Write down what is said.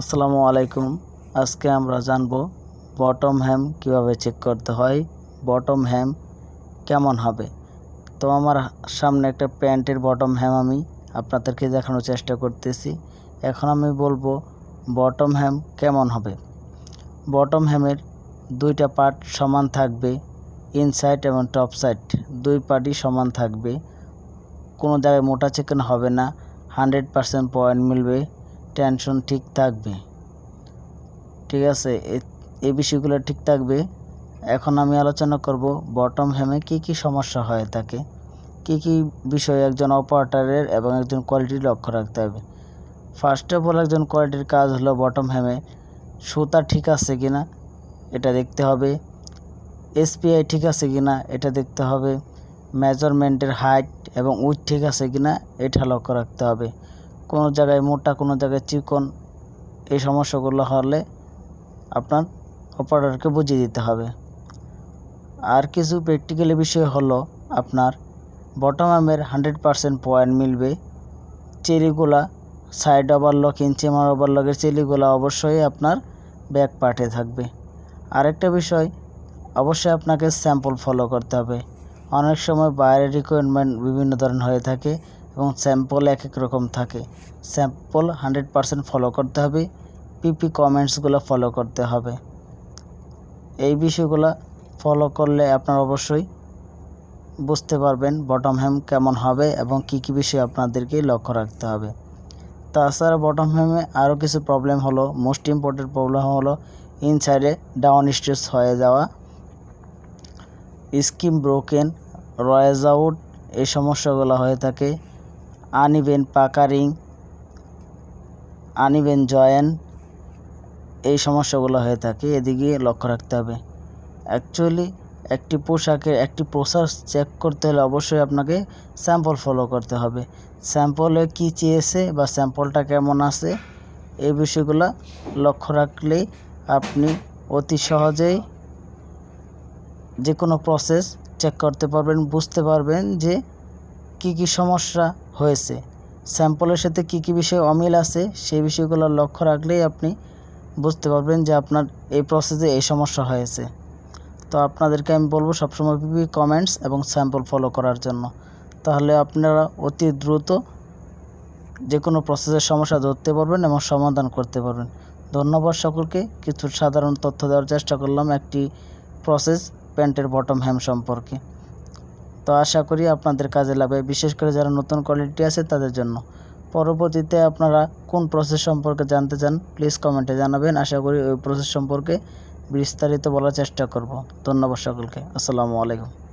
আসসালামু আলাইকুম। আজকে আমরা জানব বটম হ্যাম কীভাবে চেক করতে হয়, বটম হ্যাম কেমন হবে। তো আমার সামনে একটা প্যান্টের বটম হ্যাম আমি আপনাদেরকে দেখানোর চেষ্টা করতেছি। এখন আমি বলব বটম হ্যাম কেমন হবে। বটম হ্যামের দুইটা পার্ট সমান থাকবে ইনসাইড এবং টপ সাইড দুই পার্টই সমান থাকবে। কোনো জায়গায় মোটা চিকেন হবে না হান্ড্রেড পয়েন্ট মিলবে। টেনশন ঠিক থাকবে। ঠিক আছে? এই বিষয়গুলো ঠিক থাকবে। এখন আমি আলোচনা করব বটম হ্যামে কি কি সমস্যা হয়ে থাকে কি কি বিষয়ে একজন অপারেটরের এবং একজন কোয়ালিটির লক্ষ্য রাখতে হবে। ফার্স্ট অফ অল একজন কোয়ালিটির কাজ হলো বটম হ্যামে সুতা ঠিক আছে কিনা, এটা দেখতে হবে। এসপিআই ঠিক আছে কিনা, এটা দেখতে হবে। মেজারমেন্টের হাইট এবং উইথ ঠিক আছে কিনা, এটা লক্ষ্য রাখতে হবে। কোনো জায়গায় মোটা, কোনো জায়গায় চিকন এই সমস্যাগুলো হলে আপনার অপারেটরকে বুঝিয়ে দিতে হবে। আর কিছু প্র্যাকটিক্যালি বিষয় হলো আপনার বটম আমের হান্ড্রেড পারসেন্ট পয়েন্ট মিলবে। চেরিগুলা সাইড ওভারলক ইঞ্চিমার ওভারলকের চেরিগুলা অবশ্যই আপনার ব্যাক পার্টে থাকবে। আরেকটা বিষয়, অবশ্যই আপনাকে স্যাম্পল ফলো করতে হবে। অনেক সময় বাইরের রিকোয়ারমেন্ট বিভিন্ন ধরনের হয়ে থাকে। এবং স্যাম্পল এক এক রকম থাকে। স্যাম্পল হান্ড্রেড পারসেন্ট ফলো করতে হবে পিপি কমেন্টসগুলো ফলো করতে হবে। এই বিষয়গুলো ফলো করলে আপনার অবশ্যই বুঝতে পারবেন বটম হ্যাম কেমন হবে এবং কি কি বিষয় আপনাদেরকে লক্ষ্য রাখতে হবে। তাছাড়া বটম হ্যামে আরও কিছু প্রবলেম হলো মোস্ট ইম্পর্টেন্ট প্রবলেম হলো ইনসাইডে ডাউন স্টেজ হয়ে যাওয়া স্কিম ব্রোকেন রয়েজ আউট এই সমস্যাগুলো হয়ে থাকে। আনইভেন পাকারিং, আনিবেন জয়েন, এই সমস্যাগুলো হয়ে থাকে। এদিকে লক্ষ্য রাখতে হবে। অ্যাকচুয়ালি একটি পোশাকের, একটি প্রসেস চেক করতে হলে অবশ্যই আপনাকে স্যাম্পল ফলো করতে হবে। স্যাম্পলে কী চেয়েছে বা স্যাম্পলটা কেমন আছে, এই বিষয়গুলো লক্ষ্য রাখলেই আপনি অতি সহজেই যে কোনো প্রসেস চেক করতে পারবেন, বুঝতে পারবেন যে কি কি সমস্যা হয়েছে? স্যাম্পলের সাথে কি কি বিষয়ে অমিল আছে? সেই বিষয়গুলো লক্ষ্য রাখলেই আপনি বুঝতে পারবেন যে আপনার এই প্রসেসে এই সমস্যা হয়েছে। তো আপনাদেরকে আমি বলব সবসময় পিপি কমেন্টস এবং স্যাম্পল ফলো করার জন্য। তাহলে আপনারা অতি দ্রুত যে কোনো প্রসেসের সমস্যা ধরতে পারবেন এবং সমাধান করতে পারবেন। ধন্যবাদ সকলকে। কিছু সাধারণ তথ্য দেওয়ার চেষ্টা করলাম একটি প্রসেস প্যান্টের বটম হ্যাম সম্পর্কে। তো আশা করি আপনাদের কাজে লাগবে, বিশেষ করে যারা নতুন কোয়ালিটি আছে তাদের জন্য। পরবর্তীতে আপনারা কোন প্রসেস সম্পর্কে জানতে চান প্লিজ কমেন্টে জানাবেন। আশা করি ওই প্রসেস সম্পর্কে বিস্তারিত বলার চেষ্টা করব। ধন্যবাদ সকলকে। আসসালামু আলাইকুম।